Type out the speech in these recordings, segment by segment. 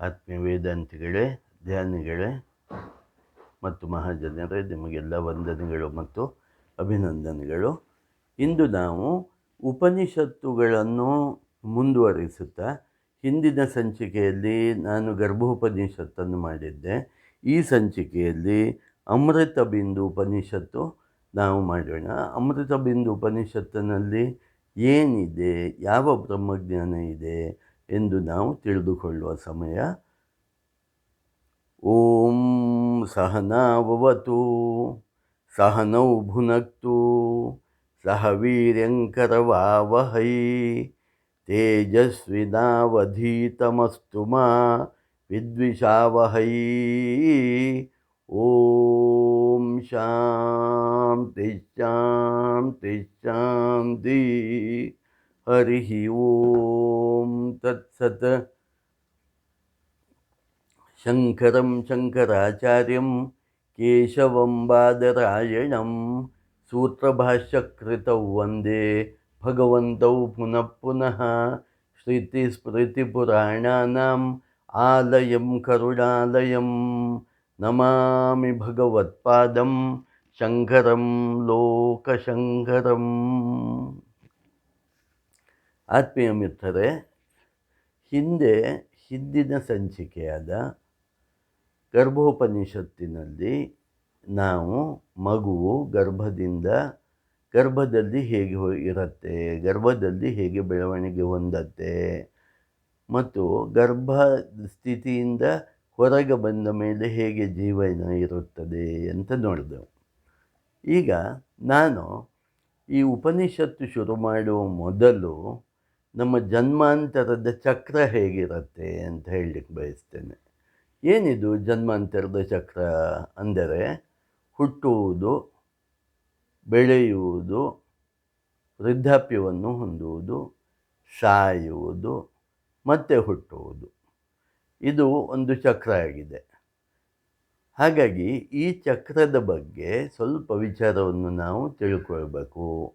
ಆತ್ಮೀಯ ವೇದಾಂತಿಗಳೇ ಧ್ಯಾನಿಗಳೇ ಮತ್ತು ಮಹಾಜನರೇ, ನಿಮಗೆಲ್ಲ ವಂದನೆಗಳು ಮತ್ತು ಅಭಿನಂದನೆಗಳು. ಇಂದು ನಾವು ಉಪನಿಷತ್ತುಗಳನ್ನು ಮುಂದುವರಿಸುತ್ತಾ, ಹಿಂದಿನ ಸಂಚಿಕೆಯಲ್ಲಿ ನಾನು ಗರ್ಭೋಪನಿಷತ್ತನ್ನು ಮಾಡಿದ್ದೆ. ಈ ಸಂಚಿಕೆಯಲ್ಲಿ ಅಮೃತ ಬಿಂದು ಉಪನಿಷತ್ತು ನಾವು ಮಾಡೋಣ. ಅಮೃತ ಬಿಂದು ಉಪನಿಷತ್ತಿನಲ್ಲಿ ಏನಿದೆ, ಯಾವ ಬ್ರಹ್ಮಜ್ಞಾನ ಇದೆ ಎಂದು ನಾವು ತಿಳಿದುಕೊಳ್ಳುವ ಸಮಯ ಓಂ ಸಹನಾವವತು ಸಹನೌ ಭುನಕ್ತು ಸಹ ವೀರ್ಯಂಕರವಾವಹೈ ತೇಜಸ್ವಿನಾವಧೀತಮಸ್ತು ಮಾ ವಿದ್ವಿಷಾವಹೈ ಓಂ ಶಾಂತಿ ಶಾಂತಿ ಶಾಂತಿ हरिः ॐ तत्सत् शङ्करं शङ्कराचार्यं केशवं बादरायणं सूत्रभाष्यकृतौ वन्दे भगवन्तौ पुनः पुनः श्रुतिस्मृतिपुराणानाम् आलयं करुणालयं नमामि भगवत्पादं शङ्करं लोकशङ्करम्। ಆತ್ಮೀಯ ಮಿತ್ರರೇ ಹಿಂದೆ ಹಿಂದಿನ ಸಂಚಿಕೆಯಾದ ಗರ್ಭೋಪನಿಷತ್ತಿನಲ್ಲಿ ನಾವು ಮಗುವು ಗರ್ಭದಿಂದ, ಗರ್ಭದಲ್ಲಿ ಹೇಗೆ ಇರುತ್ತೆ, ಗರ್ಭದಲ್ಲಿ ಹೇಗೆ ಬೆಳವಣಿಗೆ ಹೊಂದತ್ತೆ ಮತ್ತು ಗರ್ಭ ಸ್ಥಿತಿಯಿಂದ ಹೊರಗೆ ಬಂದ ಮೇಲೆ ಹೇಗೆ ಜೀವನ ಇರುತ್ತದೆ ಅಂತ ನೋಡಿದೆವು. ಈಗ ನಾನು ಈ ಉಪನಿಷತ್ತು ಶುರು ಮಾಡುವ ಮೊದಲು ನಮ್ಮ ಜನ್ಮಾಂತರದ ಚಕ್ರ ಹೇಗಿರುತ್ತೆ ಅಂತ ಹೇಳಲಿಕ್ಕೆ ಬಯಸ್ತೇನೆ. ಏನಿದು ಜನ್ಮಾಂತರದ ಚಕ್ರ ಅಂದರೆ ಹುಟ್ಟುವುದು, ಬೆಳೆಯುವುದು, ವೃದ್ಧಾಪ್ಯವನ್ನು ಹೊಂದುವುದು, ಸಾಯುವುದು, ಮತ್ತೆ ಹುಟ್ಟುವುದು. ಇದು ಒಂದು ಚಕ್ರ ಆಗಿದೆ. ಹಾಗಾಗಿ ಈ ಚಕ್ರದ ಬಗ್ಗೆ ಸ್ವಲ್ಪ ವಿಚಾರವನ್ನು ನಾವು ತಿಳ್ಕೊಳ್ಬೇಕು.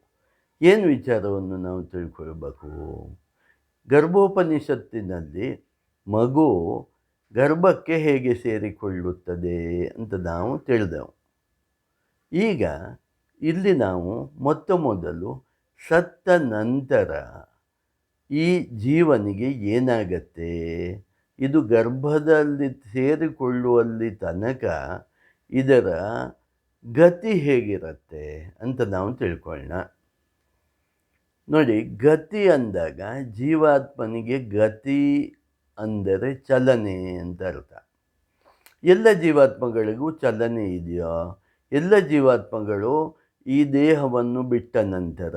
ಏನು ವಿಚಾರವನ್ನು ನಾವು ತಿಳ್ಕೊಳ್ಬೇಕು? ಗರ್ಭೋಪನಿಷತ್ತಿನಲ್ಲಿ ಮಗು ಗರ್ಭಕ್ಕೆ ಹೇಗೆ ಸೇರಿಕೊಳ್ಳುತ್ತದೆ ಅಂತ ನಾವು ತಿಳಿದೆವು. ಈಗ ಇಲ್ಲಿ ನಾವು ಮೊತ್ತ ಮೊದಲು ಸತ್ತ ನಂತರ ಈ ಜೀವನಿಗೆ ಏನಾಗತ್ತೆ? ಇದು ಗರ್ಭದಲ್ಲಿ ಸೇರಿಕೊಳ್ಳುವಲ್ಲಿ ತನಕ ಇದರ ಗತಿ ಹೇಗಿರುತ್ತೆ ಅಂತ ನಾವು ತಿಳ್ಕೊಳ್ಳೋಣ. ನೋಡಿ, ಗತಿ ಅಂದಾಗ ಜೀವಾತ್ಮನಿಗೆ ಗತಿ ಅಂದರೆ ಚಲನೆ ಅಂತ ಅರ್ಥ. ಎಲ್ಲ ಜೀವಾತ್ಮಗಳಿಗೂ ಚಲನೆ ಇದೆಯೋ? ಎಲ್ಲ ಜೀವಾತ್ಮಗಳು ಈ ದೇಹವನ್ನು ಬಿಟ್ಟ ನಂತರ,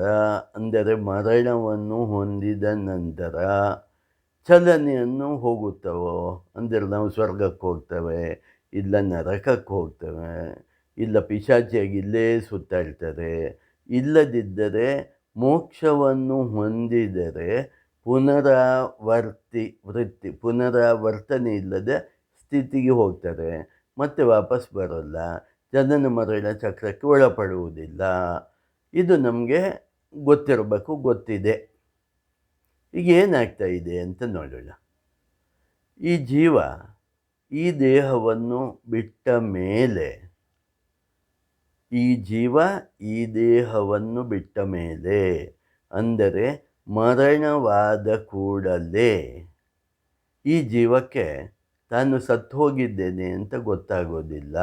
ಅಂದರೆ ಮರಣವನ್ನು ಹೊಂದಿದ ನಂತರ ಚಲನೆಯನ್ನು ಹೋಗುತ್ತವೋ? ಅಂದರೆ ನಾವು ಸ್ವರ್ಗಕ್ಕೆ ಹೋಗ್ತವೆ, ಇಲ್ಲ ನರಕಕ್ಕೆ ಹೋಗ್ತವೆ, ಇಲ್ಲ ಪಿಶಾಚಿಯಾಗಿ ಇಲ್ಲೇ ಸುತ್ತಾಡ್ತಾರೆ ಇಲ್ಲದಿದ್ದರೆ ಮೋಕ್ಷವನ್ನು ಹೊಂದಿದರೆ ಪುನರಾವರ್ತಿ, ವೃತ್ತಿ, ಪುನರಾವರ್ತನೆ ಇಲ್ಲದೆ ಸ್ಥಿತಿಗೆ ಹೋಗ್ತಾರೆ. ಮತ್ತೆ ವಾಪಸ್ ಬರೋಲ್ಲ. ಜನನ ಮರಳ ಚಕ್ರಕ್ಕೆ ಒಳಪಡುವುದಿಲ್ಲ. ಇದು ನಮಗೆ ಗೊತ್ತಿರಬೇಕು, ಗೊತ್ತಿದೆ. ಈಗ ಏನಾಗ್ತಾ ಇದೆ ಅಂತ ನೋಡೋಣ. ಈ ಜೀವ ಈ ದೇಹವನ್ನು ಬಿಟ್ಟ ಮೇಲೆ ಈ ಜೀವ ಈ ದೇಹವನ್ನು ಬಿಟ್ಟ ಮೇಲೆ ಅಂದರೆ ಮರಣವಾದ ಕೂಡಲೇ ಈ ಜೀವಕ್ಕೆ ತಾನು ಸತ್ತು ಹೋಗಿದ್ದೇನೆ ಅಂತ ಗೊತ್ತಾಗೋದಿಲ್ಲ.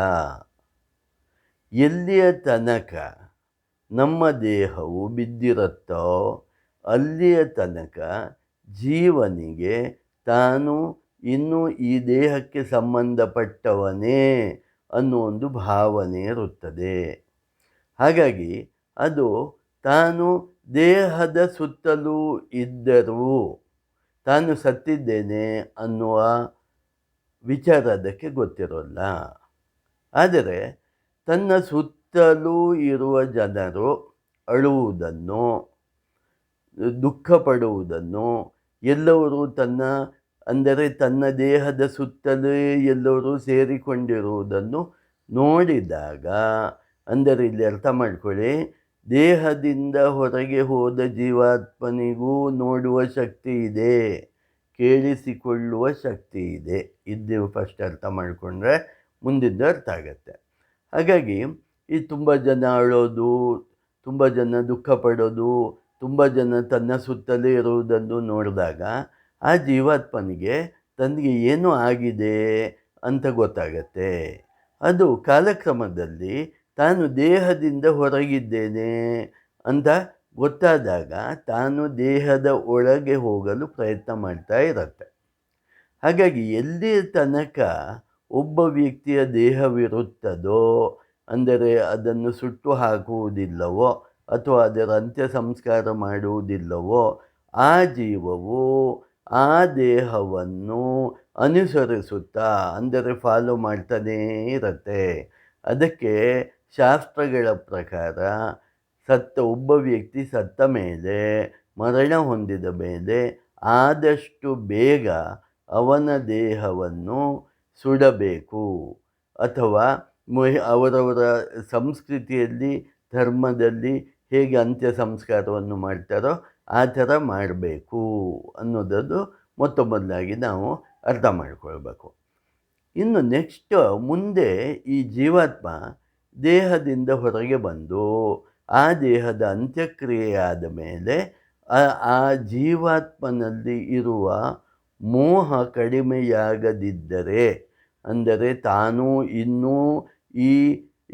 ಎಲ್ಲಿಯ ತನಕ ನಮ್ಮ ದೇಹವು ಬಿದ್ದಿರುತ್ತೋ ಅಲ್ಲಿಯ ತನಕ ಜೀವನಿಗೆ ತಾನು ಇನ್ನೂ ಈ ದೇಹಕ್ಕೆ ಸಂಬಂಧಪಟ್ಟವನೇ ಅನ್ನೋ ಒಂದು ಭಾವನೆ ಇರುತ್ತದೆ. ಹಾಗಾಗಿ ಅದು ತಾನು ದೇಹದ ಸುತ್ತಲೂ ಇದ್ದರೂ ತಾನು ಸತ್ತಿದ್ದೇನೆ ಅನ್ನುವ ವಿಚಾರ ಅದಕ್ಕೆ ಗೊತ್ತಿರೋಲ್ಲ. ಆದರೆ ತನ್ನ ಸುತ್ತಲೂ ಇರುವ ಜನರು ಅಳುವುದನ್ನು ದುಃಖ ಪಡುವುದನ್ನು ಎಲ್ಲವರು ತನ್ನ, ಅಂದರೆ ತನ್ನ ದೇಹದ ಸುತ್ತಲೇ ಎಲ್ಲರೂ ಸೇರಿಕೊಂಡಿರುವುದನ್ನು ನೋಡಿದಾಗ ಅಂದರೆ ಇಲ್ಲಿ ಅರ್ಥ ಮಾಡ್ಕೊಳ್ಳಿ. ದೇಹದಿಂದ ಹೊರಗೆ ಹೋದ ಜೀವಾತ್ಮನಿಗೂ ನೋಡುವ ಶಕ್ತಿ ಇದೆ, ಕೇಳಿಸಿಕೊಳ್ಳುವ ಶಕ್ತಿ ಇದೆ. ಇದು ಫಸ್ಟ್ ಅರ್ಥ ಮಾಡಿಕೊಂಡ್ರೆ ಮುಂದಿದ್ದು ಅರ್ಥ ಆಗತ್ತೆ. ಹಾಗಾಗಿ ಈ ತುಂಬ ಜನ ಅಳೋದು, ತುಂಬ ಜನ ದುಃಖ ಪಡೋದು, ತುಂಬ ಜನ ತನ್ನ ಸುತ್ತಲೇ ಇರುವುದನ್ನು ನೋಡಿದಾಗ ಆ ಜೀವಾತ್ಮನಿಗೆ ತನಗೆ ಏನು ಆಗಿದೆ ಅಂತ ಗೊತ್ತಾಗತ್ತೆ. ಅದು ಕಾಲಕ್ರಮದಲ್ಲಿ ತಾನು ದೇಹದಿಂದ ಹೊರಗಿದ್ದೇನೆ ಅಂತ ಗೊತ್ತಾದಾಗ ತಾನು ದೇಹದ ಒಳಗೆ ಹೋಗಲು ಪ್ರಯತ್ನ ಮಾಡ್ತಾ ಇರತ್ತೆ. ಹಾಗಾಗಿ ಎಲ್ಲಿ ತನಕ ಒಬ್ಬ ವ್ಯಕ್ತಿಯ ದೇಹವಿರುತ್ತದೋ, ಅಂದರೆ ಅದನ್ನು ಸುಟ್ಟು ಹಾಕುವುದಿಲ್ಲವೋ, ಅಥವಾ ಅದರ ಅಂತ್ಯ ಸಂಸ್ಕಾರ ಮಾಡುವುದಿಲ್ಲವೋ, ಆ ಜೀವವು ಆ ದೇಹವನ್ನು ಅನುಸರಿಸುತ್ತಾ, ಅಂದರೆ ಫಾಲೋ ಮಾಡ್ತಾನೇ ಇರತ್ತೆ. ಅದಕ್ಕೆ ಶಾಸ್ತ್ರಗಳ ಪ್ರಕಾರ ಸತ್ತ ಒಬ್ಬ ವ್ಯಕ್ತಿ ಸತ್ತ ಮೇಲೆ, ಮರಣ ಹೊಂದಿದ ಮೇಲೆ ಆದಷ್ಟು ಬೇಗ ಅವನ ದೇಹವನ್ನು ಸುಡಬೇಕು. ಅಥವಾ ಮೊಹ್, ಅವರವರ ಸಂಸ್ಕೃತಿಯಲ್ಲಿ, ಧರ್ಮದಲ್ಲಿ ಹೇಗೆ ಅಂತ್ಯ ಸಂಸ್ಕಾರವನ್ನು ಮಾಡ್ತಾರೋ ಆ ಥರ ಮಾಡಬೇಕು ಅನ್ನೋದನ್ನು ಮೊತ್ತ ಮೊದಲಾಗಿ ನಾವು ಅರ್ಥ ಮಾಡಿಕೊಳ್ಬೇಕು. ಇನ್ನು ನೆಕ್ಸ್ಟ್, ಮುಂದೆ ಈ ಜೀವಾತ್ಮ ದೇಹದಿಂದ ಹೊರಗೆ ಬಂದು ಆ ದೇಹದ ಅಂತ್ಯಕ್ರಿಯೆಯಾದ ಮೇಲೆ ಆ ಜೀವಾತ್ಮನಲ್ಲಿ ಇರುವ ಮೋಹ ಕಡಿಮೆಯಾಗದಿದ್ದರೆ, ಅಂದರೆ ತಾನು ಇನ್ನೂ ಈ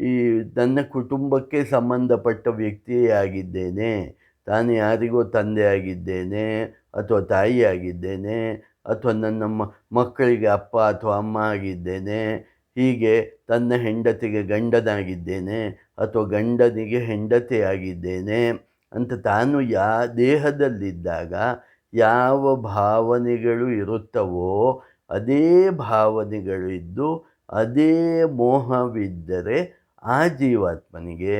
ಈ ನನ್ನ ಕುಟುಂಬಕ್ಕೆ ಸಂಬಂಧಪಟ್ಟ ವ್ಯಕ್ತಿಯೇ ಆಗಿದ್ದೇನೆ, ತಾನು ಯಾರಿಗೋ ತಂದೆಯಾಗಿದ್ದೇನೆ ಅಥವಾ ತಾಯಿ ಆಗಿದ್ದೇನೆ ಅಥವಾ ನನ್ನ ಮಕ್ಕಳಿಗೆ ಅಪ್ಪ ಅಥವಾ ಅಮ್ಮ ಆಗಿದ್ದೇನೆ ಹೀಗೆ ತನ್ನ ಹೆಂಡತಿಗೆ ಗಂಡನಾಗಿದ್ದೇನೆ ಅಥವಾ ಗಂಡನಿಗೆ ಹೆಂಡತಿಯಾಗಿದ್ದೇನೆ ಅಂತ ತಾನು ಯಾ ದೇಹದಲ್ಲಿದ್ದಾಗ ಯಾವ ಭಾವನೆಗಳು ಇರುತ್ತವೋ ಅದೇ ಭಾವನೆಗಳು ಇದ್ದು ಅದೇ ಮೋಹವಿದ್ದರೆ ಆ ಜೀವಾತ್ಮನಿಗೆ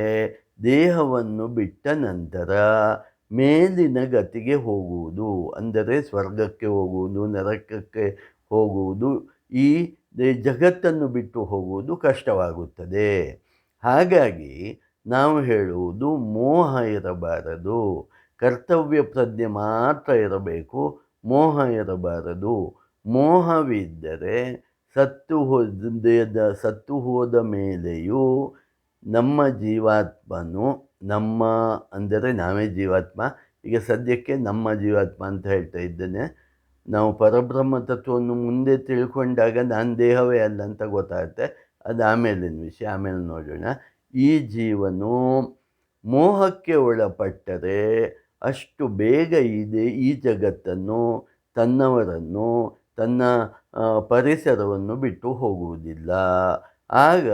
ದೇಹವನ್ನು ಬಿಟ್ಟ ನಂತರ ಮೇಲಿನ ಗತಿಗೆ ಹೋಗುವುದು ಅಂದರೆ ಸ್ವರ್ಗಕ್ಕೆ ಹೋಗುವುದು, ನರಕಕ್ಕೆ ಹೋಗುವುದು ಈ ಜಗತ್ತನ್ನು ಬಿಟ್ಟು ಹೋಗುವುದು ಕಷ್ಟವಾಗುತ್ತದೆ. ಹಾಗಾಗಿ ನಾವು ಹೇಳುವುದು ಮೋಹ ಇರಬಾರದು. ಕರ್ತವ್ಯ ಪ್ರಜ್ಞೆ ಮಾತ್ರ ಇರಬೇಕು. ಮೋಹ ಇರಬಾರದು. ಮೋಹವಿದ್ದರೆ ಸತ್ತು ಹೋದ ಸತ್ತು ಹೋದ ಮೇಲೆಯೂ ನಮ್ಮ ಜೀವಾತ್ಮನು ನಮ್ಮ, ಅಂದರೆ ನಾವೇ ಜೀವಾತ್ಮ. ಈಗ ಸದ್ಯಕ್ಕೆ ನಮ್ಮ ಜೀವಾತ್ಮ ಅಂತ ಹೇಳ್ತಾ ಇದ್ದೇನೆ. ನಾವು ಪರಬ್ರಹ್ಮ ತತ್ವವನ್ನು ಮುಂದೆ ತಿಳ್ಕೊಂಡಾಗ ನಾನು ದೇಹವೇ ಅಲ್ಲ ಅಂತ ಗೊತ್ತಾಗುತ್ತೆ. ಅದು ಆಮೇಲಿನ ವಿಷಯ, ಆಮೇಲೆ ನೋಡೋಣ. ಈ ಜೀವನು ಮೋಹಕ್ಕೆ ಒಳಪಟ್ಟರೆ ಅಷ್ಟು ಬೇಗ ಇದೆ ಈ ಜಗತ್ತನ್ನು, ತನ್ನವರನ್ನು, ತನ್ನ ಪರಿಸರವನ್ನು ಬಿಟ್ಟು ಹೋಗುವುದಿಲ್ಲ. ಆಗ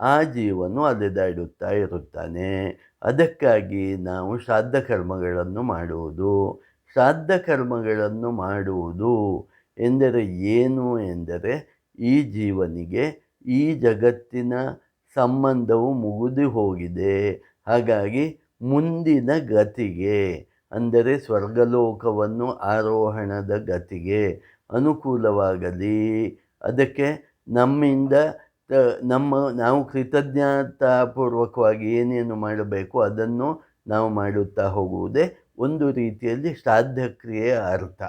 ಆ ಜೀವನು ಅಲೆದಾಡುತ್ತಾ ಇರುತ್ತಾನೆ. ಅದಕ್ಕಾಗಿ ನಾವು ಶ್ರಾದ್ದ ಕರ್ಮಗಳನ್ನು ಮಾಡುವುದು. ಶ್ರಾದ್ದ ಕರ್ಮಗಳನ್ನು ಮಾಡುವುದು ಎಂದರೆ ಏನು ಎಂದರೆ ಈ ಜೀವನಿಗೆ, ಈ ಜಗತ್ತಿನ ಸಂಬಂಧವು ಮುಗಿದು ಹೋಗಿದೆ. ಹಾಗಾಗಿ ಮುಂದಿನ ಗತಿಗೆ, ಅಂದರೆ ಸ್ವರ್ಗಲೋಕವನ್ನು ಆರೋಹಣದ ಗತಿಗೆ ಅನುಕೂಲವಾಗಲಿ. ಅದಕ್ಕೆ ನಮ್ಮಿಂದ ನಮ್ಮ, ನಾವು ಕೃತಜ್ಞತಾಪೂರ್ವಕವಾಗಿ ಏನೇನು ಮಾಡಬೇಕು ಅದನ್ನು ನಾವು ಮಾಡುತ್ತಾ ಹೋಗುವುದೇ ಒಂದು ರೀತಿಯಲ್ಲಿ ಶ್ರಾದ್ದ ಕ್ರಿಯೆಯ ಅರ್ಥ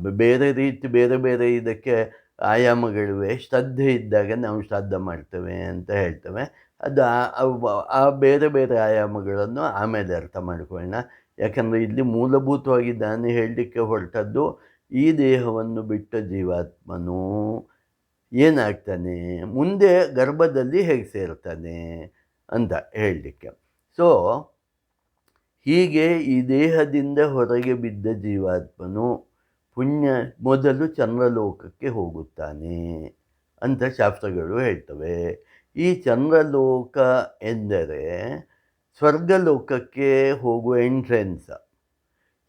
ಬೇರೆ ರೀತಿ, ಬೇರೆ ಬೇರೆ ಇದಕ್ಕೆ ಆಯಾಮಗಳಿವೆ. ಶ್ರದ್ಧೆ ಇದ್ದಾಗ ನಾವು ಶ್ರಾದ್ದ ಮಾಡ್ತೇವೆ ಅಂತ ಹೇಳ್ತೇವೆ. ಅದು ಆ ಬೇರೆ ಬೇರೆ ಆಯಾಮಗಳನ್ನು ಆಮೇಲೆ ಅರ್ಥ ಮಾಡ್ಕೊಳ್ಳೋಣ. ಯಾಕಂದರೆ ಇಲ್ಲಿ ಮೂಲಭೂತವಾಗಿ ನಾನು ಹೇಳಲಿಕ್ಕೆ ಹೊರಟದ್ದು ಈ ದೇಹವನ್ನು ಬಿಟ್ಟ ಜೀವಾತ್ಮನು ಏನಾಗ್ತಾನೆ? ಮುಂದೆ ಗರ್ಭದಲ್ಲಿ ಹೇಗೆ ಸೇರ್ತಾನೆ ಅಂತ ಹೇಳಲಿಕ್ಕೆ. ಸೊ ಹೀಗೆ ಈ ದೇಹದಿಂದ ಹೊರಗೆ ಬಿದ್ದ ಜೀವಾತ್ಮನು ಪುಣ್ಯ ಮೊದಲು ಚಂದ್ರಲೋಕಕ್ಕೆ ಹೋಗುತ್ತಾನೆ ಅಂತ ಶಾಸ್ತ್ರಗಳು ಹೇಳ್ತವೆ. ಈ ಚಂದ್ರಲೋಕ ಎಂದರೆ ಸ್ವರ್ಗಲೋಕಕ್ಕೆ ಹೋಗುವ ಎಂಟ್ರೆನ್ಸ್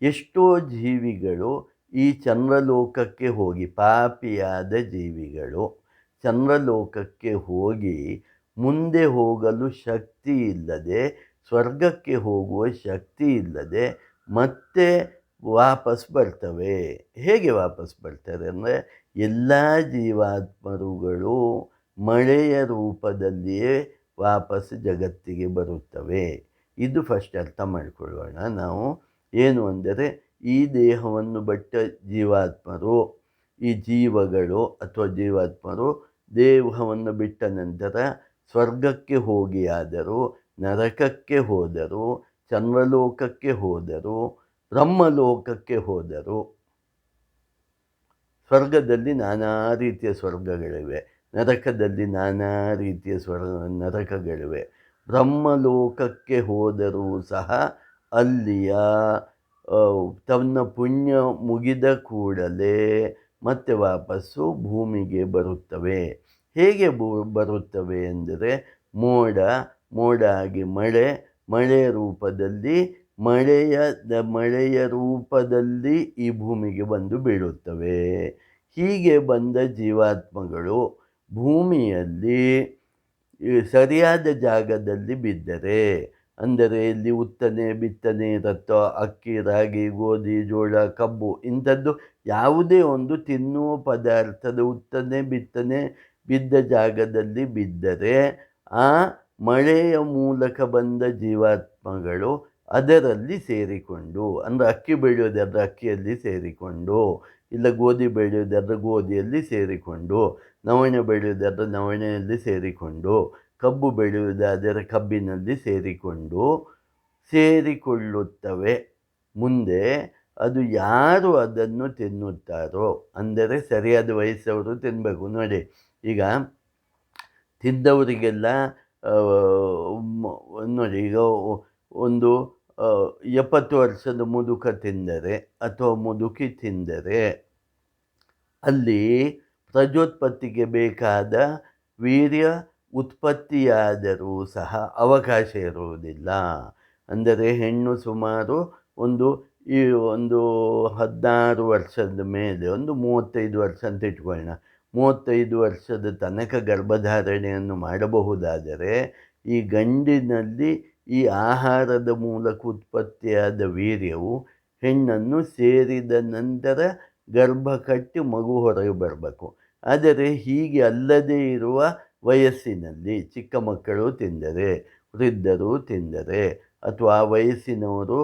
ಎಷ್ಟೋ ಜೀವಿಗಳು ಈ ಚಂದ್ರಲೋಕಕ್ಕೆ ಹೋಗಿ ಪಾಪಿಯಾದ ಜೀವಿಗಳು ಚಂದ್ರಲೋಕಕ್ಕೆ ಹೋಗಿ ಮುಂದೆ ಹೋಗಲು ಶಕ್ತಿ ಇಲ್ಲದೆ ಸ್ವರ್ಗಕ್ಕೆ ಹೋಗುವ ಶಕ್ತಿ ಇಲ್ಲದೆ ಮತ್ತೆ ವಾಪಸ್ ಬರ್ತವೆ. ಹೇಗೆ ವಾಪಸ್ ಬರ್ತಾರೆ ಅಂದರೆ ಎಲ್ಲ ಜೀವಾತ್ಮರುಗಳು ಮಳೆಯ ರೂಪದಲ್ಲಿಯೇ ವಾಪಸ್ ಜಗತ್ತಿಗೆ ಬರುತ್ತವೆ. ಇದು ಫಸ್ಟ್ ಅರ್ಥ ಮಾಡಿಕೊಳ್ಳೋಣ ನಾವು. ಏನು ಅಂದರೆ ಈ ದೇಹವನ್ನು ಬಿಟ್ಟ ಜೀವಾತ್ಮರು, ಈ ಜೀವಗಳು ಅಥವಾ ಜೀವಾತ್ಮರು ದೇಹವನ್ನು ಬಿಟ್ಟ ನಂತರ ಸ್ವರ್ಗಕ್ಕೆ ಹೋಗಿಯಾದರೂ ನರಕಕ್ಕೆ ಹೋದರು, ಚಂದ್ರಲೋಕಕ್ಕೆ ಹೋದರು, ಬ್ರಹ್ಮಲೋಕಕ್ಕೆ ಹೋದರು. ಸ್ವರ್ಗದಲ್ಲಿ ನಾನಾ ರೀತಿಯ ಸ್ವರ್ಗಗಳಿವೆ. ನರಕದಲ್ಲಿ ನಾನಾ ರೀತಿಯ ಸ್ವರ್ಗ ನರಕಗಳಿವೆ. ಬ್ರಹ್ಮಲೋಕಕ್ಕೆ ಹೋದರೂ ಸಹ ಅಲ್ಲಿಯ ತನ್ನ ಪುಣ್ಯ ಮುಗಿದ ಕೂಡಲೇ ಮತ್ತೆ ವಾಪಸ್ಸು ಭೂಮಿಗೆ ಬರುತ್ತವೆ. ಹೇಗೆ ಬರುತ್ತವೆ ಎಂದರೆ ಮೋಡ ಮೋಡ ಆಗಿ ಮಳೆ ಮಳೆಯ ರೂಪದಲ್ಲಿ, ಮಳೆಯ ಮಳೆಯ ರೂಪದಲ್ಲಿ ಈ ಭೂಮಿಗೆ ಬಂದು ಬೀಳುತ್ತವೆ. ಹೀಗೆ ಬಂದ ಜೀವಾತ್ಮಗಳು ಭೂಮಿಯಲ್ಲಿ ಸರಿಯಾದ ಜಾಗದಲ್ಲಿ ಬಿದ್ದರೆ, ಅಂದರೆ ಇಲ್ಲಿ ಉತ್ತನೆ, ಬಿತ್ತನೆ ರತ್ತ ಅಕ್ಕಿ, ರಾಗಿ, ಗೋಧಿ, ಜೋಳ, ಕಬ್ಬು ಇಂಥದ್ದು ಯಾವುದೇ ಒಂದು ತಿನ್ನುವ ಪದಾರ್ಥದ ಉತ್ತನೆ, ಬಿತ್ತನೆ ಬಿದ್ದ ಜಾಗದಲ್ಲಿ ಬಿದ್ದರೆ, ಆ ಮಳೆಯ ಮೂಲಕ ಬಂದ ಜೀವಾತ್ಮಗಳು ಅದರಲ್ಲಿ ಸೇರಿಕೊಂಡು, ಅಂದರೆ ಅಕ್ಕಿ ಬೆಳೆಯೋದಾದ್ರೆ ಅಕ್ಕಿಯಲ್ಲಿ ಸೇರಿಕೊಂಡು, ಇಲ್ಲ ಗೋಧಿ ಬೆಳೆಯೋದಾದ್ರೆ ಗೋಧಿಯಲ್ಲಿ ಸೇರಿಕೊಂಡು, ನವಣೆ ಬೆಳೆಯೋದಾದ್ರೆ ನವಣೆಯಲ್ಲಿ ಸೇರಿಕೊಂಡು, ಕಬ್ಬು ಬೆಳೆಯುವುದಾದರೆ ಕಬ್ಬಿನಲ್ಲಿ ಸೇರಿಕೊಂಡು, ಸೇರಿಕೊಳ್ಳುತ್ತವೆ. ಮುಂದೆ ಅದು ಯಾರು ಅದನ್ನು ತಿನ್ನುತ್ತಾರೋ, ಅಂದರೆ ಸರಿಯಾದ ವಯಸ್ಸವರು ತಿನ್ನಬೇಕು ನೋಡಿ, ಈಗ ತಿಂದವರಿಗೆಲ್ಲ ನೋಡಿ ಈಗ ಒಂದು ಎಪ್ಪತ್ತು ವರ್ಷದ ಮುದುಕ ತಿಂದರೆ ಅಥವಾ ಮುದುಕಿ ತಿಂದರೆ ಅಲ್ಲಿ ಪ್ರಜೋತ್ಪತ್ತಿಗೆ ಬೇಕಾದ ವೀರ್ಯ ಉತ್ಪತ್ತಿಯಾದರೂ ಸಹ ಅವಕಾಶ ಇರುವುದಿಲ್ಲ. ಅಂದರೆ ಹೆಣ್ಣು ಸುಮಾರು ಒಂದು, ಈ ಒಂದು ಹದಿನಾರು ವರ್ಷದ ಮೇಲೆ, ಒಂದು ಮೂವತ್ತೈದು ವರ್ಷ ಅಂತ ಇಟ್ಕೊಳ್ಳೋಣ. ಮೂವತ್ತೈದು ವರ್ಷದ ತನಕ ಗರ್ಭಧಾರಣೆಯನ್ನು ಮಾಡಬಹುದಾದರೆ ಈ ಗಂಡಿನಲ್ಲಿ ಈ ಆಹಾರದ ಮೂಲಕ ಉತ್ಪತ್ತಿಯಾದ ವೀರ್ಯವು ಹೆಣ್ಣನ್ನು ಸೇರಿದ ನಂತರ ಗರ್ಭ ಕಟ್ಟಿ ಮಗು ಹೊರಗೆ ಬರಬೇಕು. ಆದರೆ ಹೀಗೆ ಅಲ್ಲದೇ ಇರುವ ವಯಸ್ಸಿನಲ್ಲಿ ಚಿಕ್ಕ ಮಕ್ಕಳು ತಿಂದರೆ, ವೃದ್ಧರು ತಿಂದರೆ ಅಥವಾ ಆ ವಯಸ್ಸಿನವರು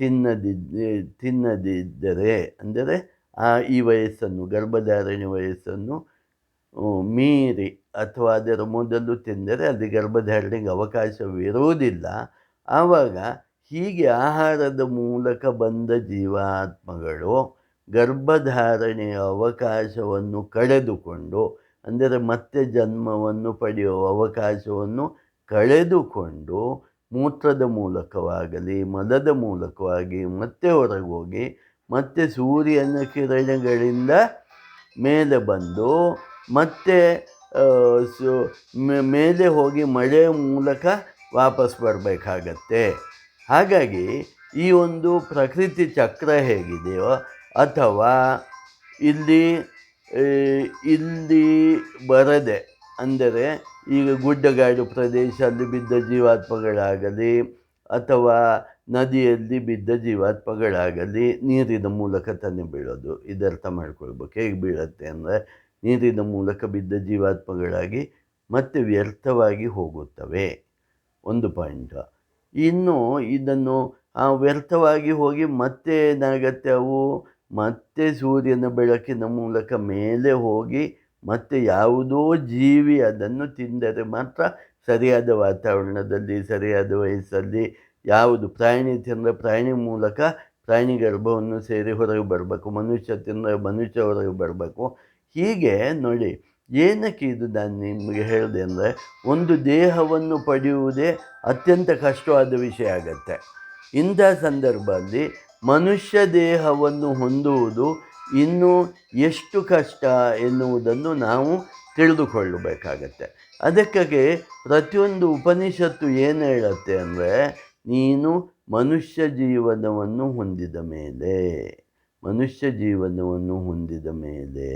ತಿನ್ನದಿದ್ದ, ತಿನ್ನದಿದ್ದರೆ ಅಂದರೆ ಆ ಈ ವಯಸ್ಸನ್ನು, ಗರ್ಭಧಾರಣೆ ವಯಸ್ಸನ್ನು ಮೀರಿ ಅಥವಾ ಅದರ ಮೊದಲು ತಿಂದರೆ ಅಲ್ಲಿ ಗರ್ಭಧಾರಣೆಗೆ ಅವಕಾಶವಿರುವುದಿಲ್ಲ. ಆವಾಗ ಹೀಗೆ ಆಹಾರದ ಮೂಲಕ ಬಂದ ಜೀವಾತ್ಮಗಳು ಗರ್ಭಧಾರಣೆಯ ಅವಕಾಶವನ್ನು ಕಳೆದುಕೊಂಡು, ಅಂದರೆ ಮತ್ತೆ ಜನ್ಮವನ್ನು ಪಡೆಯುವ ಅವಕಾಶವನ್ನು ಕಳೆದುಕೊಂಡು, ಮೂತ್ರದ ಮೂಲಕವಾಗಲಿ, ಮಲದ ಮೂಲಕವಾಗಿ ಮತ್ತೆ ಹೊರಗೋಗಿ ಮತ್ತೆ ಸೂರ್ಯನ ಕಿರಣಗಳಿಂದ ಮೇಲೆ ಬಂದು ಮತ್ತೆ ಮೇಲೆ ಹೋಗಿ ಮಳೆಯ ಮೂಲಕ ವಾಪಸ್ ಬರಬೇಕಾಗತ್ತೆ. ಹಾಗಾಗಿ ಈ ಒಂದು ಪ್ರಕೃತಿ ಚಕ್ರ ಹೇಗಿದೆಯೋ ಅಥವಾ ಇಲ್ಲಿ ಇಲ್ಲಿ ಬರದೆ, ಅಂದರೆ ಈಗ ಗುಡ್ಡಗಾಡು ಪ್ರದೇಶ, ಅಲ್ಲಿ ಬಿದ್ದ ಜೀವಾತ್ಮಗಳಾಗಲಿ ಅಥವಾ ನದಿಯಲ್ಲಿ ಬಿದ್ದ ಜೀವಾತ್ಮಗಳಾಗಲಿ ನೀರಿನ ಮೂಲಕ ತಾನೇ ಬೀಳೋದು. ಇದರ್ಥ ಮಾಡ್ಕೊಳ್ಬೇಕು. ಹೇಗೆ ಬೀಳುತ್ತೆ ಅಂದರೆ ನೀರಿನ ಮೂಲಕ ಬಿದ್ದ ಜೀವಾತ್ಮಗಳಾಗಿ ಮತ್ತೆ ವ್ಯರ್ಥವಾಗಿ ಹೋಗುತ್ತವೆ. ಒಂದು ಪಾಯಿಂಟ್. ಇನ್ನು ಇದನ್ನು ವ್ಯರ್ಥವಾಗಿ ಹೋಗಿ ಮತ್ತೆ ಏನಾಗತ್ತೆ ಅವು? ಮತ್ತೆ ಸೂರ್ಯನ ಬೆಳಕಿನ ಮೂಲಕ ಮೇಲೆ ಹೋಗಿ ಮತ್ತೆ ಯಾವುದೋ ಜೀವಿ ಅದನ್ನು ತಿಂದರೆ ಮಾತ್ರ ಸರಿಯಾದ ವಾತಾವರಣದಲ್ಲಿ, ಸರಿಯಾದ ವಯಸ್ಸಲ್ಲಿ ಯಾವುದು ಪ್ರಾಣಿ ತಿಂದರೆ ಪ್ರಾಣಿ ಮೂಲಕ ಪ್ರಾಣಿ ಗರ್ಭವನ್ನು ಸೇರಿ ಹೊರಗೆ ಬರಬೇಕು, ಮನುಷ್ಯ ತಿಂದರೆ ಮನುಷ್ಯ ಹೊರಗೆ ಬರಬೇಕು. ಹೀಗೆ ನೋಡಿ, ಏನಕ್ಕೆ ಇದು ನಾನು ನಿಮಗೆ ಹೇಳಿದೆ ಅಂದರೆ, ಒಂದು ದೇಹವನ್ನು ಪಡೆಯುವುದೇ ಅತ್ಯಂತ ಕಷ್ಟವಾದ ವಿಷಯ ಆಗತ್ತೆ. ಇಂಥ ಸಂದರ್ಭದಲ್ಲಿ ಮನುಷ್ಯ ದೇಹವನ್ನು ಹೊಂದುವುದು ಇನ್ನೂ ಎಷ್ಟು ಕಷ್ಟ ಎನ್ನುವುದನ್ನು ನಾವು ತಿಳಿದುಕೊಳ್ಳಬೇಕಾಗತ್ತೆ. ಅದಕ್ಕಾಗಿ ಪ್ರತಿಯೊಂದು ಉಪನಿಷತ್ತು ಏನು ಹೇಳುತ್ತೆ ಅಂದರೆ ನೀನು ಮನುಷ್ಯ ಜೀವನವನ್ನು ಹೊಂದಿದ ಮೇಲೆ, ಮನುಷ್ಯ ಜೀವನವನ್ನು ಹೊಂದಿದ ಮೇಲೆ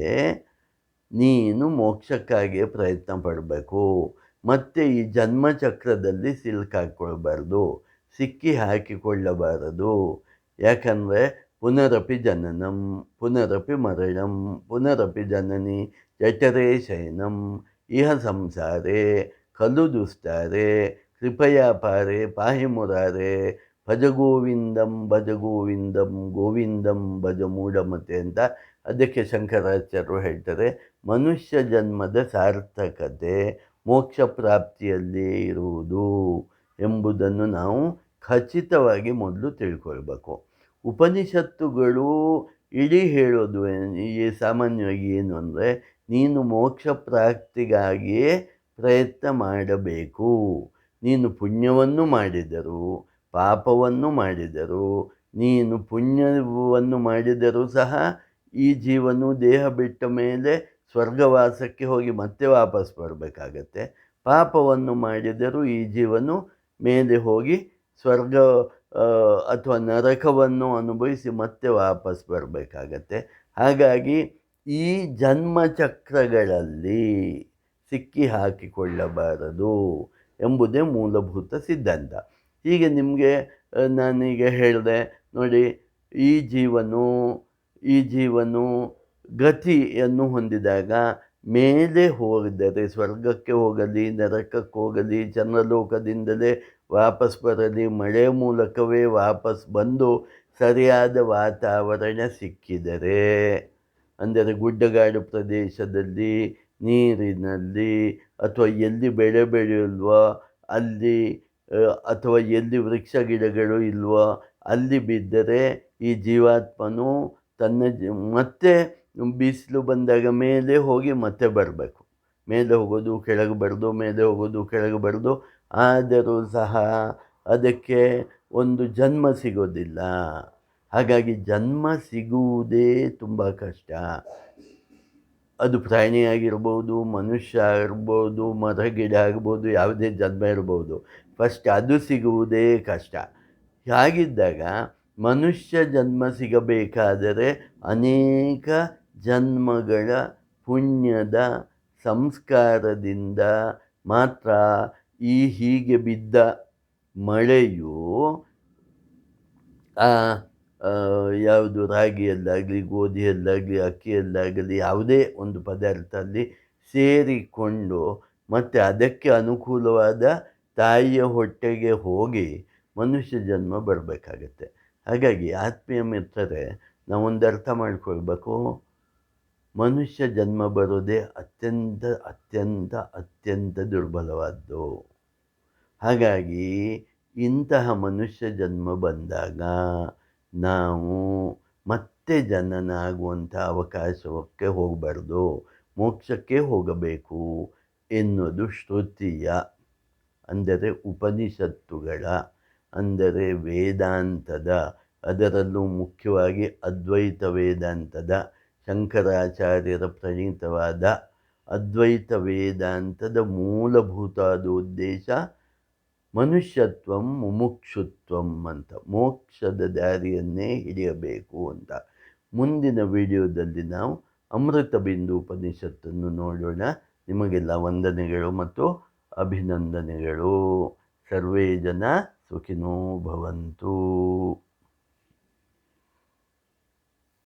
ನೀನು ಮೋಕ್ಷಕ್ಕಾಗಿ ಪ್ರಯತ್ನ ಪಡಬೇಕು. ಮತ್ತು ಈ ಜನ್ಮಚಕ್ರದಲ್ಲಿ ಸಿಲುಕಾಕ್ಕೊಳ್ಬಾರ್ದು ಸಿಕ್ಕಿ ಹಾಕಿಕೊಳ್ಳಬಾರದು. ಯಾಕಂದರೆ ಪುನರಪಿ ಜನನಂ, ಪುನರಪಿ ಮರಣಂ, ಪುನರಪಿ ಜನನಿ ಜಠರೇ ಶಯನಂ ಇಹ ಸಂಸಾರೇ ಕಲ್ಲು ದುಸ್ತಾರೆ ಕೃಪಯಾ ಪಾರೆ, ಪಾಹಿ ಮುರಾರೆ, ಭಜ ಗೋವಿಂದಂ ಭಜ ಗೋವಿಂದಂ ಗೋವಿಂದಂ, ಭಜ ಮೂಢಮತೆ ಅಂತ ಅದಕ್ಕೆ ಶಂಕರಾಚಾರ್ಯರು ಹೇಳ್ತಾರೆ. ಮನುಷ್ಯ ಜನ್ಮದ ಸಾರ್ಥಕತೆ ಮೋಕ್ಷ ಪ್ರಾಪ್ತಿಯಲ್ಲಿ ಇರುವುದು ಎಂಬುದನ್ನು ನಾವು ಖಚಿತವಾಗಿ ಮೊದಲು ತಿಳ್ಕೊಳ್ಬೇಕು. ಉಪನಿಷತ್ತುಗಳು ಇಡೀ ಹೇಳೋದು ಈ ಸಾಮಾನ್ಯವಾಗಿ ಏನು ಅಂದರೆ ನೀನು ಮೋಕ್ಷ ಪ್ರಾಪ್ತಿಗಾಗಿಯೇ ಪ್ರಯತ್ನ ಮಾಡಬೇಕು. ನೀನು ಪುಣ್ಯವನ್ನು ಮಾಡಿದರು, ಪಾಪವನ್ನು ಮಾಡಿದರು, ನೀನು ಪುಣ್ಯವನ್ನು ಮಾಡಿದರೂ ಸಹ ಈ ಜೀವನು ದೇಹ ಬಿಟ್ಟ ಮೇಲೆ ಸ್ವರ್ಗವಾಸಕ್ಕೆ ಹೋಗಿ ಮತ್ತೆ ವಾಪಸ್ ಬರಬೇಕಾಗತ್ತೆ. ಪಾಪವನ್ನು ಮಾಡಿದರೂ ಈ ಜೀವನು ಮೇಲೆ ಹೋಗಿ ಸ್ವರ್ಗ ಅಥವಾ ನರಕವನ್ನು ಅನುಭವಿಸಿ ಮತ್ತೆ ವಾಪಸ್ ಬರಬೇಕಾಗತ್ತೆ. ಹಾಗಾಗಿ ಈ ಜನ್ಮಚಕ್ರಗಳಲ್ಲಿ ಸಿಕ್ಕಿ ಹಾಕಿಕೊಳ್ಳಬಾರದು. ಎಂಬುದೇ ಮೂಲಭೂತ ಸಿದ್ಧಾಂತ. ಹೀಗೆ ನಿಮಗೆ ನಾನೀಗ ಹೇಳಿದೆ, ನೋಡಿ, ಈ ಜೀವನು ಈ ಜೀವನು ಗತಿಯನ್ನು ಹೊಂದಿದಾಗ ಮೇಲೆ ಹೋದರೆ, ಸ್ವರ್ಗಕ್ಕೆ ಹೋಗಲಿ, ನರಕಕ್ಕೆ ಹೋಗಲಿ, ಚಂದ್ರಲೋಕದಿಂದಲೇ ವಾಪಸ್ ಬರಲಿ, ಮಳೆ ಮೂಲಕವೇ ವಾಪಸ್ ಬಂದು ಸರಿಯಾದ ವಾತಾವರಣ ಸಿಕ್ಕಿದರೆ, ಅಂದರೆ ಗುಡ್ಡಗಾಡು ಪ್ರದೇಶದಲ್ಲಿ, ನೀರಿನಲ್ಲಿ ಅಥವಾ ಎಲ್ಲಿ ಬೆಳೆ ಬೆಳೆಯಲ್ವಾ, ಅಲ್ಲಿ ಅಥವಾ ಎಲ್ಲಿ ವೃಕ್ಷ ಗಿಡಗಳು ಇಲ್ವೋ, ಅಲ್ಲಿ ಬಿದ್ದರೆ ಈ ಜೀವಾತ್ಮನು ತನ್ನ ಮತ್ತೆ ಬಿಸಿಲು ಬಂದಾಗ ಮೇಲೆ ಹೋಗಿ ಮತ್ತೆ ಬರಬೇಕು. ಮೇಲೆ ಹೋಗೋದು, ಕೆಳಗೆ ಬರೋದು, ಮೇಲೆ ಹೋಗೋದು, ಕೆಳಗೆ ಬರೋದು, ಆದರೂ ಸಹ ಅದಕ್ಕೆ ಒಂದು ಜನ್ಮ ಸಿಗೋದಿಲ್ಲ. ಹಾಗಾಗಿ ಜನ್ಮ ಸಿಗುವುದೇ ತುಂಬ ಕಷ್ಟ. ಅದು ಪ್ರಾಣಿಯಾಗಿರ್ಬೋದು ಮನುಷ್ಯ ಆಗಿರ್ಬೋದು, ಮರ, ಗಿಡ ಆಗ್ಬೋದು ಯಾವುದೇ ಜನ್ಮ ಇರ್ಬೋದು. ಫಸ್ಟ್ ಅದು ಸಿಗುವುದೇ ಕಷ್ಟ. ಹಾಗಿದ್ದಾಗ ಮನುಷ್ಯ ಜನ್ಮ ಸಿಗಬೇಕಾದರೆ ಅನೇಕ ಜನ್ಮಗಳ ಪುಣ್ಯದ ಸಂಸ್ಕಾರದಿಂದ ಮಾತ್ರ ಈ ಹೀಗೆ ಬಿದ್ದ ಮಳೆಯು ಯಾವುದು ರಾಗಿಯಲ್ಲಾಗಲಿ ಗೋಧಿಯಲ್ಲಾಗಲಿ ಅಕ್ಕಿಯಲ್ಲಾಗಲಿ ಯಾವುದೇ ಒಂದು ಪದಾರ್ಥ ಅಲ್ಲಿ ಸೇರಿಕೊಂಡು ಮತ್ತು ಅದಕ್ಕೆ ಅನುಕೂಲವಾದ ತಾಯಿಯ ಹೊಟ್ಟೆಗೆ ಹೋಗಿ ಮನುಷ್ಯ ಜನ್ಮ ಬರಬೇಕಾಗತ್ತೆ. ಹಾಗಾಗಿ ಆತ್ಮೀಯ ಮಿತ್ರರೆ ನಾವೊಂದು ಅರ್ಥ ಮಾಡ್ಕೊಳ್ಬೇಕು. ಮನುಷ್ಯ ಜನ್ಮ ಬರೋದೇ ಅತ್ಯಂತ ಅತ್ಯಂತ ಅತ್ಯಂತ ದುರ್ಬಲವಾದ್ದು. ಹಾಗಾಗಿ ಇಂತಹ ಮನುಷ್ಯ ಜನ್ಮ ಬಂದಾಗ ನಾವು ಮತ್ತೆ ಜನನಾಗುವಂಥ ಅವಕಾಶಕ್ಕೆ ಹೋಗಬಾರ್ದು, ಮೋಕ್ಷಕ್ಕೆ ಹೋಗಬೇಕು ಎನ್ನುವುದು ಶ್ರುತಿಯ, ಅಂದರೆ ಉಪನಿಷತ್ತುಗಳ, ಅಂದರೆ ವೇದಾಂತದ, ಅದರಲ್ಲೂ ಮುಖ್ಯವಾಗಿ ಅದ್ವೈತ ವೇದಾಂತದ, ಶಂಕರಾಚಾರ್ಯರ ಪ್ರಣೀತವಾದ ಅದ್ವೈತ ವೇದಾಂತದ ಮೂಲಭೂತವಾದ ಉದ್ದೇಶ ಮನುಷ್ಯತ್ವಂ ಮುಮುಕ್ಷುತ್ವಂ ಅಂತ. ಮೋಕ್ಷದ ದಾರಿಯನ್ನೇ ಹಿಡಿಯಬೇಕು ಅಂತ. ಮುಂದಿನ ವಿಡಿಯೋದಲ್ಲಿ ನಾವು ಅಮೃತ ಬಿಂದು ಉಪನಿಷತ್ತನ್ನು ನೋಡೋಣ. ನಿಮಗೆಲ್ಲ ವಂದನೆಗಳು ಮತ್ತು ಅಭಿನಂದನೆಗಳು. ಸರ್ವೇ ಜನ ಸುಖಿನೋ ಭವಂತು.